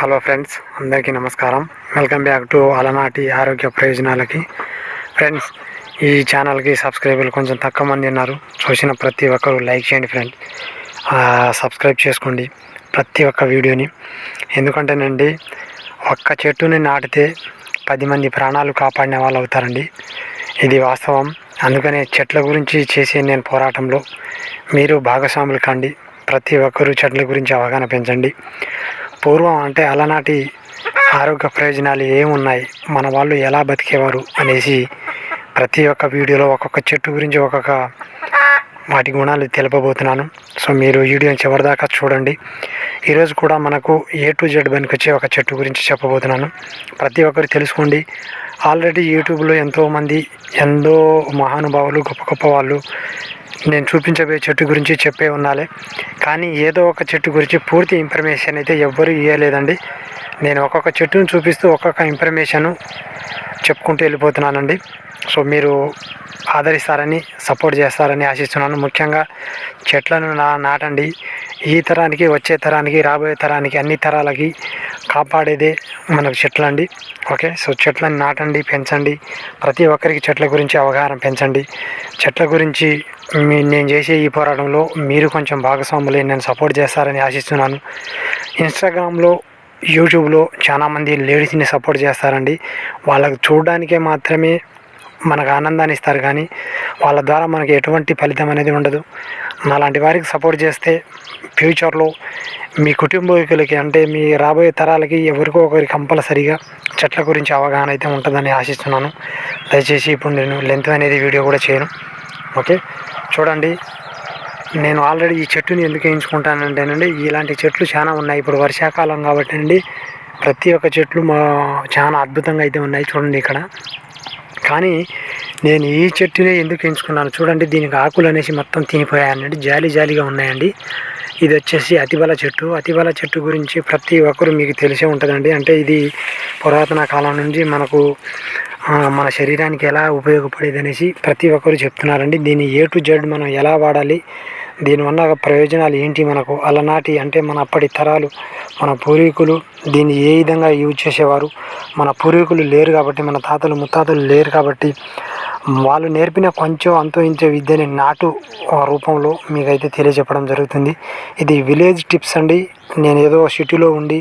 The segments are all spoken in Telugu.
హలో ఫ్రెండ్స్ అందరికీ నమస్కారం. వెల్కమ్ బ్యాక్ టు అలనాటి ఆరోగ్య ప్రయోజనాలకి. ఫ్రెండ్స్ ఈ ఛానల్కి సబ్స్క్రైబర్లు కొంచెం తక్కువ మంది ఉన్నారు. చూసిన ప్రతి ఒక్కరు లైక్ చేయండి ఫ్రెండ్స్ సబ్స్క్రైబ్ చేసుకోండి ప్రతి ఒక్క వీడియోని. ఎందుకంటేనండి ఒక్క చెట్టుని నాటితే పది మంది ప్రాణాలు కాపాడిన వాళ్ళు అవుతారండి. ఇది వాస్తవం. అందుకనే చెట్ల గురించి చేసే నేను పోరాటంలో మీరు భాగస్వాములు కండి. ప్రతి ఒక్కరూ చెట్ల గురించి అవగాహన పెంచండి. పూర్వం అంటే అలనాటి ఆరోగ్య ప్రయోజనాలు ఏమున్నాయి? మన వాళ్ళు ఎలా బతికేవారు? అనేసి ప్రతి ఒక్క వీడియోలో ఒక్కొక్క చెట్టు గురించి ఒక్కొక్క వాటి గుణాలు తెలుపబోతున్నాను. సో మీరు వీడియోని చివరిదాకా చూడండి. ఈరోజు కూడా మనకు ఏ టు జెడ్ బనికి వచ్చే ఒక చెట్టు గురించి చెప్పబోతున్నాను. ప్రతి ఒక్కరు తెలుసుకోండి. ఆల్రెడీ యూట్యూబ్లో ఎంతోమంది ఎంతో మహానుభావులు గొప్ప గొప్ప వాళ్ళు నేను చూపించబోయే చెట్టు గురించి చెప్పే ఉన్నాలే. కానీ ఏదో ఒక చెట్టు గురించి పూర్తి ఇన్ఫర్మేషన్ అయితే ఎవ్వరూ ఇవ్వలేదండి నేను ఒక్కొక్క చెట్టును చూపిస్తూ ఒక్కొక్క ఇన్ఫర్మేషను చెప్పుకుంటూ వెళ్ళిపోతున్నానండి. సో మీరు ఆదరిస్తారని సపోర్ట్ చేస్తారని ఆశిస్తున్నాను. ముఖ్యంగా చెట్లను నా నాటండి. ఈ తరానికి వచ్చే తరానికి రాబోయే తరానికి అన్ని తరాలకి కాపాడేదే మనకు చెట్లు అండి. ఓకే? సో చెట్లను నాటండి పెంచండి. ప్రతి ఒక్కరికి చెట్ల గురించి అవగాహన పెంచండి. చెట్ల గురించి మీ నేను చేసే ఈ పోరాటంలో మీరు కొంచెం భాగస్వాములే నేను సపోర్ట్ చేస్తారని ఆశిస్తున్నాను. ఇన్స్టాగ్రామ్లో యూట్యూబ్లో చాలామంది లేడీస్ని సపోర్ట్ చేస్తారండి. వాళ్ళకు చూడడానికే మాత్రమే మనకు ఆనందాన్ని ఇస్తారు కానీ వాళ్ళ ద్వారా మనకి ఎటువంటి ఫలితం అనేది ఉండదు. అలాంటి వారికి సపోర్ట్ చేస్తే ఫ్యూచర్లో మీ కుటుంబీకులకి అంటే మీ రాబోయే తరాలకి ఎవరికో ఒకరి కంపల్సరిగా చెట్ల గురించి అవగాహన అయితే ఉంటుందని ఆశిస్తున్నాను. దయచేసి ఇప్పుడు నేను లెంత్ అనేది వీడియో కూడా చేయను. ఓకే? చూడండి. నేను ఆల్రెడీ ఈ చెట్టుని ఎందుకు వేయించుకుంటానంటేనండి ఇలాంటి చెట్లు చాలా ఉన్నాయి. ఇప్పుడు వర్షాకాలం కాబట్టి అండి ప్రతి ఒక్క చెట్లు మా చాలా అద్భుతంగా అయితే ఉన్నాయి చూడండి ఇక్కడ. కానీ నేను ఈ చెట్టునే ఎందుకు ఎంచుకున్నాను? చూడండి దీనికి ఆకులు అనేసి మొత్తం తినిపోయాయండి. జాలి జాలిగా ఉన్నాయండి. ఇది వచ్చేసి అతిబల చెట్టు. అతిబల చెట్టు గురించి ప్రతి ఒక్కరు మీకు తెలిసే ఉంటుందండి. అంటే ఇది పురాతన కాలం నుంచి మనకు మన శరీరానికి ఎలా ఉపయోగపడేది అనేసి ప్రతి ఒక్కరు చెప్తున్నారండి. దీన్ని ఏ టు జెడ్ మనం ఎలా వాడాలి దీనివల్ల ప్రయోజనాలు ఏంటి మనకు? అలనాటి అంటే మన అప్పటి తరాలు మన పూర్వీకులు దీన్ని ఏ విధంగా యూజ్ చేసేవారు? మన పూర్వీకులు లేరు కాబట్టి మన తాతలు ముత్తాతలు లేరు కాబట్టి వాళ్ళు నేర్పిన కొంచెం అంతో ఇంచో విద్యని నాటు రూపంలో మీకైతే తెలియజెప్పడం జరుగుతుంది. ఇది విలేజ్ టిప్స్ అండి. నేను ఏదో సిటీలో ఉండి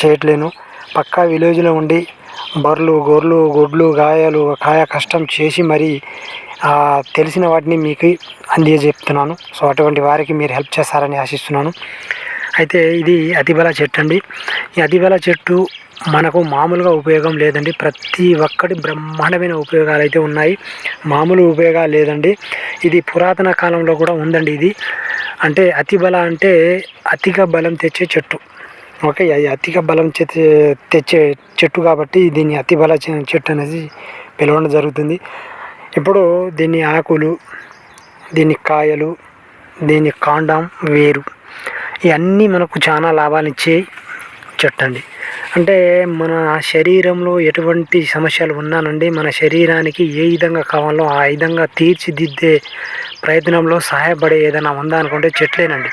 చేయట్లేను. పక్కా విలేజ్లో ఉండి బర్రెలు గొర్రెలు గొడ్లు గాయాలు కాయ కష్టం చేసి మరి తెలిసిన వాటిని మీకు అందజేస్తున్నాను సో అటువంటి వారికి మీరు హెల్ప్ చేస్తారని ఆశిస్తున్నాను. అయితే ఇది అతిబల చెట్టు అండి. ఈ అతిబల చెట్టు మనకు మామూలుగా ఉపయోగం లేదండి. ప్రతి ఒక్కటి బ్రహ్మాండమైన ఉపయోగాలు అయితే ఉన్నాయి. మామూలు ఉపయోగాలు లేదండి. ఇది పురాతన కాలంలో కూడా ఉందండి ఇది. అంటే అతిబల అంటే అతిగా బలం తెచ్చే చెట్టు. ఓకే అది అతిగా బలం తెచ్చే తెచ్చే చెట్టు కాబట్టి దీన్ని అతి బల చెట్టు అనేది పిలవడం జరుగుతుంది. ఇప్పుడు దీని ఆకులు దీని కాయలు దీని కాండం వేరు ఇవన్నీ మనకు చాలా లాభాలు ఇచ్చే చెట్టు అండి అంటే మన శరీరంలో ఎటువంటి సమస్యలు ఉన్నానండి మన శరీరానికి ఏ విధంగా కావాలో ఆ విధంగా తీర్చిదిద్దే ప్రయత్నంలో సహాయపడే ఏదైనా ఉందా అనుకుంటే చెట్లేనండి.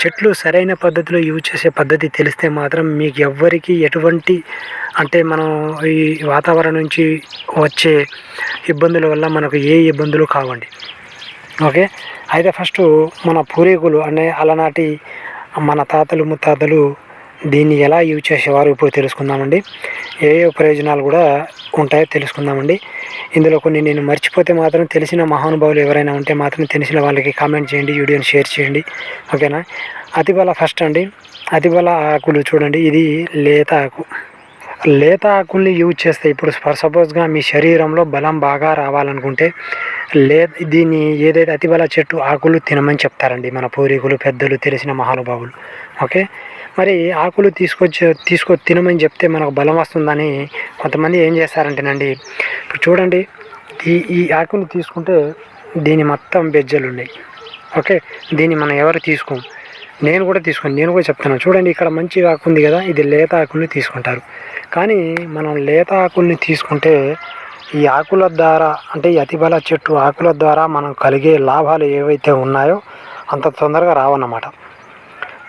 చెట్లు సరైన పద్ధతిలో యూజ్ చేసే పద్ధతి తెలిస్తే మాత్రం మీకు ఎవ్వరికి ఎటువంటి అంటే మనం ఈ వాతావరణం నుంచి వచ్చే ఇబ్బందుల వల్ల మనకు ఏ ఇబ్బందులు కావండి. ఓకే? అయితే ఫస్ట్ మన పూర్వీకులు అనే అలనాటి మన తాతలు ముత్తాతలు దీన్ని ఎలా యూజ్ చేసేవారు ఇప్పుడు తెలుసుకుందామండి. ఏ ఏ ప్రయోజనాలు కూడా ఉంటాయో తెలుసుకుందామండి. ఇందులో కొన్ని నేను మర్చిపోతే మాత్రం తెలిసిన మహానుభావులు ఎవరైనా ఉంటే మాత్రం తెలిసిన వాళ్ళకి కామెంట్ చేయండి వీడియోని షేర్ చేయండి. ఓకేనా? అతిబల ఫస్ట్ అండి. అతిబల ఆకులు చూడండి. ఇది లేత ఆకు. లేత ఆకుల్ని యూజ్ చేస్తే ఇప్పుడు సపోజ్గా మీ శరీరంలో బలం బాగా రావాలనుకుంటే లే దీన్ని ఏదైతే అతిబల చెట్టు ఆకులు తినమని చెప్తారండి మన పూర్వీకులు పెద్దలు తెలిసిన మహానుభావులు. ఓకే? మరి ఆకులు తీసుకొచ్చి తీసుకో తినమని చెప్తే మనకు బలం వస్తుందని కొంతమంది ఏం చేస్తారంటేనండి ఇప్పుడు చూడండి ఈ ఈ ఆకులు తీసుకుంటే దీని మొత్తం బెజ్జలు ఉన్నాయి. ఓకే దీన్ని మనం ఎవరు తీసుకోం? నేను కూడా తీసుకోను నేను కూడా చెప్తాను చూడండి ఇక్కడ మంచి ఆకు ఉంది కదా ఇది లేత ఆకుల్ని తీసుకుంటారు. కానీ మనం లేత ఆకుల్ని తీసుకుంటే ఈ ఆకుల ద్వారా అంటే ఈ అతిబల చెట్టు ఆకుల ద్వారా మనం కలిగే లాభాలు ఏవైతే ఉన్నాయో అంత తొందరగా రావన్నమాట.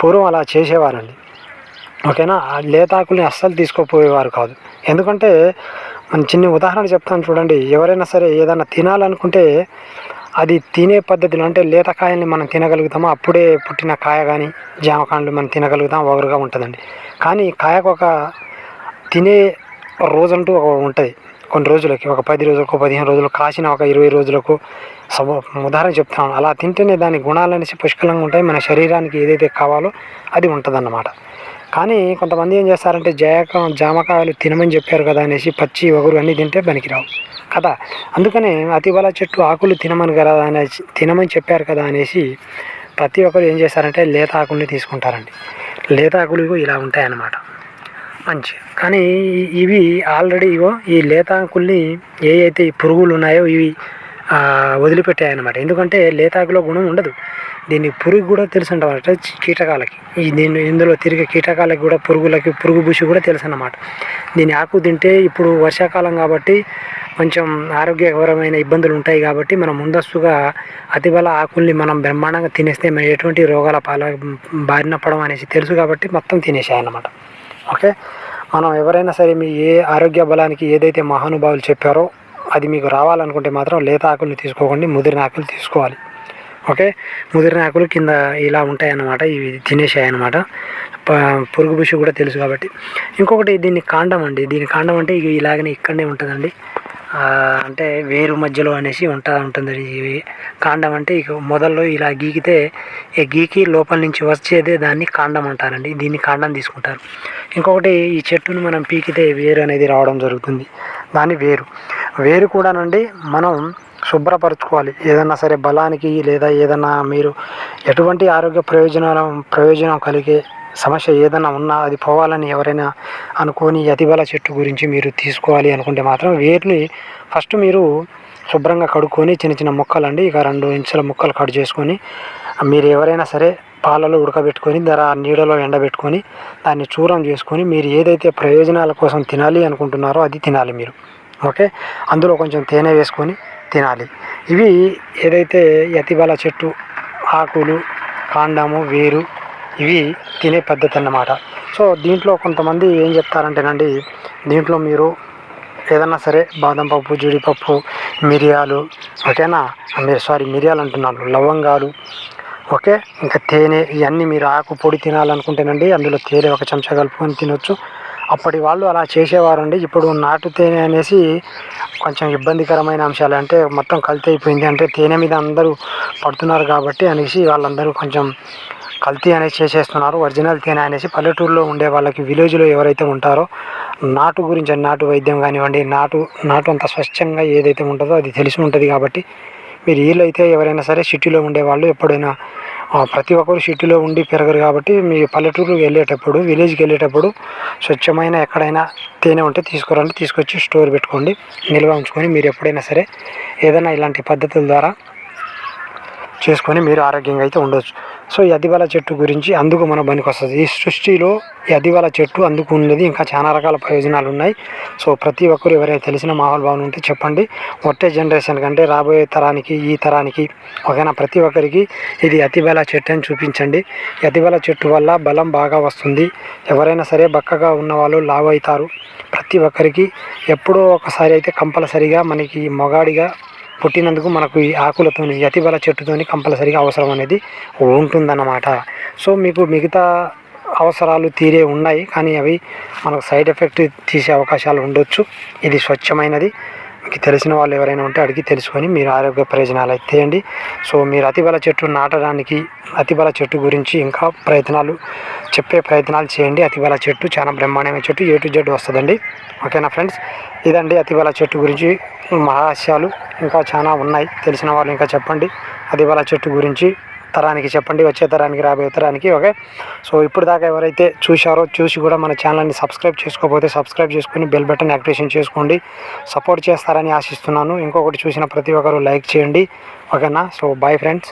పూర్వం అలా చేసేవారండి. ఓకేనా? ఆ లేతాకుల్ని అస్సలు తీసుకోపోయేవారు కాదు. ఎందుకంటే మన చిన్న ఉదాహరణ చెప్తాను చూడండి. ఎవరైనా సరే ఏదైనా తినాలనుకుంటే అది తినే పద్ధతిలో అంటే లేత కాయల్ని మనం తినగలుగుతామో? అప్పుడే పుట్టిన కాయ కానీ జామకాయలు మనం తినగలుగుతాం ఒగరుగా ఉంటుందండి. కానీ కాయకు ఒక తినే రోజంటూ ఒక ఉంటుంది. కొన్ని రోజులకి ఒక పది రోజులకు పదిహేను రోజులకు కాసిన ఒక ఇరవై రోజులకు సమ ఉదాహరణ చెప్తాను అలా తింటేనే దాని గుణాలు అనేసి పుష్కలంగా ఉంటాయి. మన శరీరానికి ఏదైతే కావాలో అది ఉంటుందన్నమాట. కానీ కొంతమంది ఏం చేస్తారంటే జాక జామకాయలు తినమని చెప్పారు కదా అనేసి పచ్చి ఒగరు అన్నీ తింటే పనికిరావు. కదా! అందుకనే అతిబల చెట్టు ఆకులు తినమని కదా అనేసి తినమని చెప్పారు కదా అనేసి ప్రతి ఒక్కరు ఏం చేస్తారంటే లేత ఆకుల్ని తీసుకుంటారండి. లేత ఆకులు ఇలా ఉంటాయన్నమాట. మంచి కానీ ఇవి ఆల్రెడీ ఇగో ఈ లేతాకుల్ని ఏ అయితే ఈ పురుగులు ఉన్నాయో ఇవి వదిలిపెట్టాయన్నమాట. ఎందుకంటే లేతాకులో గుణం ఉండదు. దీన్ని పురుగు కూడా తెలుసు అన్నమాట కీటకాలకి. ఈ దీన్ని ఇందులో తిరిగే కీటకాలకి కూడా పురుగులకి పురుగు బుషి కూడా తెలుసు అన్నమాట దీని ఆకు తింటే ఇప్పుడు వర్షాకాలం కాబట్టి కొంచెం ఆరోగ్యకరమైన ఇబ్బందులు ఉంటాయి కాబట్టి మనం ముందస్తుగా అతిబల ఆకుల్ని మనం బ్రహ్మాండంగా తినేస్తే మనం ఎటువంటి రోగాల పాల బారిన పడడం అనేసి తెలుసు కాబట్టి మొత్తం తినేసాయన్నమాట ఓకే? మనం ఎవరైనా సరే మీ ఏ ఆరోగ్య బలానికి ఏదైతే మహానుభావులు చెప్పారో అది మీకు రావాలనుకుంటే మాత్రం లేత ఆకుల్ని తీసుకోకండి ముదిరిన ఆకులు తీసుకోవాలి. ఓకే? ముదిరిన ఆకులు కింద ఇలా ఉంటాయన్నమాట ఇవి తినేసాయి అన్నమాట ప- పురుగు బుషి కూడా తెలుసు కాబట్టి. ఇంకొకటి దీన్ని కాండం అండి. దీని కాండం అంటే ఇక ఇలాగనే ఇక్కడనే ఉంటుందండి. అంటే వేరు మధ్యలో అనేసి ఉంటా ఉంటుంది ఇవి కాండం అంటే ఇక మొదల్లో ఇలా గీకితే ఈ గీకి లోపల నుంచి వచ్చేదే దాన్ని కాండం అంటారండి. దీన్ని కాండం తీసుకుంటారు. ఇంకొకటి ఈ చెట్టును మనం పీకితే వేరు అనేది రావడం జరుగుతుంది. దాన్ని వేరు. వేరు కూడానండి మనం శుభ్రపరచుకోవాలి. ఏదన్నా సరే బలానికి లేదా ఏదన్నా మీరు ఎటువంటి ఆరోగ్య ప్రయోజనాల ప్రయోజనం కలిగే సమస్య ఏదైనా ఉన్నా అది పోవాలని ఎవరైనా అనుకోని అతిబల చెట్టు గురించి మీరు తీసుకోవాలి అనుకుంటే మాత్రం వేర్ని ఫస్ట్ మీరు శుభ్రంగా కడుక్కొని చిన్న చిన్న ముక్కలు అండి ఇక రెండు ఇంచుల ముక్కలు కట్ చేసుకొని మీరు ఎవరైనా సరే పాలలో ఉడకబెట్టుకొని ధర నీడలో ఎండబెట్టుకొని దాన్ని చూరం చేసుకొని మీరు ఏదైతే ప్రయోజనాల కోసం తినాలి అనుకుంటున్నారో అది తినాలి మీరు. ఓకే? అందులో కొంచెం తేనె వేసుకొని తినాలి. ఇవి ఏదైతే యతిబల చెట్టు ఆకులు కాండము వేరు ఇవి తినే పద్ధతి అన్నమాట సో దీంట్లో కొంతమంది ఏం చెప్తారంటేనండి దీంట్లో మీరు ఏదన్నా సరే బాదం పప్పు జీడిపప్పు మిరియాలు ఓకేనా? మీరు సారీ మిరియాలు అంటున్నాను లవంగాలు ఓకే? ఇంకా తేనె ఇవన్నీ మీరు ఆకు పొడి తినాలనుకుంటేనండి అందులో తేనె ఒక చెంచా కలుపుకొని తినొచ్చు. అప్పటి వాళ్ళు అలా చేసేవారండి. ఇప్పుడు నాటు తేనె అనేసి కొంచెం ఇబ్బందికరమైన అంశాలు అంటే మొత్తం కల్తీ అయిపోయింది అంటే తేనె మీద అందరూ పడుతున్నారు కాబట్టి అనేసి వాళ్ళందరూ కొంచెం కల్తీ అనేసి చేసేస్తున్నారు. ఒరిజినల్ తేనె అనేసి పల్లెటూరులో ఉండే వాళ్ళకి విలేజ్లో ఎవరైతే ఉంటారో నాటు గురించి నాటు వైద్యం కానివ్వండి నాటు నాటు అంత స్వచ్ఛంగా ఏదైతే ఉంటుందో అది తెలిసి ఉంటుంది కాబట్టి మీరు వీళ్ళైతే ఎవరైనా సరే సిటీలో ఉండేవాళ్ళు ఎప్పుడైనా ప్రతి ఒక్కరు సిటీలో ఉండి పెరగరు కాబట్టి మీ పల్లెటూరుకి వెళ్ళేటప్పుడు విలేజ్కి వెళ్ళేటప్పుడు స్వచ్ఛమైన ఎక్కడైనా తేనె ఉంటే తీసుకురండి తీసుకొచ్చి స్టోర్ పెట్టుకోండి నిల్వ ఉంచుకొని మీరు ఎప్పుడైనా సరే ఏదైనా ఇలాంటి పద్ధతుల ద్వారా చేసుకొని మీరు ఆరోగ్యంగా అయితే ఉండొచ్చు. సో యదివల చెట్టు గురించి అందుకు మన పనికి వస్తుంది. ఈ సృష్టిలో యదివల చెట్టు అందుకు ఉన్నది. ఇంకా చాలా రకాల ప్రయోజనాలు ఉన్నాయి. సో ప్రతి ఒక్కరు ఎవరైనా తెలిసిన మాహోల్ భావన ఉంటే చెప్పండి. ఒట్టే జనరేషన్ కంటే రాబోయే తరానికి ఈ తరానికి ఓకేనా ప్రతి ఒక్కరికి ఇది అతిబల చెట్టు అని చూపించండి. ఈ అతిబల చెట్టు వల్ల బలం బాగా వస్తుంది. ఎవరైనా సరే బక్కగా ఉన్న వాళ్ళు లావు అవుతారు ప్రతి ఒక్కరికి ఎప్పుడో ఒకసారి అయితే కంపల్సరిగా మనకి మొగాడిగా పుట్టినందుకు మనకు ఈ ఆకులతోని యతిబల చెట్టుతోని కంపల్సరీగా అవసరం అనేది ఉంటుందన్నమాట. సో మీకు మిగతా అవసరాలు తీరే ఉన్నాయి కానీ అవి మనకు సైడ్ ఎఫెక్ట్ తీసే అవకాశాలు ఉండొచ్చు. ఇది స్వచ్ఛమైనది. మీకు తెలిసిన వాళ్ళు ఎవరైనా ఉంటే అడిగి తెలుసుకొని మీరు ఆరోగ్య ప్రయోజనాలు అయితే సో మీరు అతిబల చెట్టు నాటడానికి అతిబల చెట్టు గురించి ఇంకా ప్రయత్నాలు చెప్పే ప్రయత్నాలు చేయండి. అతిబల చెట్టు చాలా బ్రహ్మాండమైన చెట్టు ఏ టు జెడ్ వస్తుందండి. ఓకేనా ఫ్రెండ్స్? ఇదండి అతిబల చెట్టు గురించి మహాస్యాలు ఇంకా చాలా ఉన్నాయి. తెలిసిన వాళ్ళు ఇంకా చెప్పండి. అతిబల చెట్టు గురించి తరానికి చెప్పండి వచ్చే తరానికి రాబోయే తరానికి ఓకే? సో ఇప్పుడు దాకా ఎవరైతే చూశారో చూసి కూడా మన ఛానల్ని సబ్స్క్రైబ్ చేసుకోకపోతే సబ్స్క్రైబ్ చేసుకుని బెల్ బటన్ యాక్టివేషన్ చేసుకోండి. సపోర్ట్ చేస్తారని ఆశిస్తున్నాను. ఇంకొకటి చూసిన ప్రతి ఒక్కరు లైక్ చేయండి. ఓకేనా? So bye friends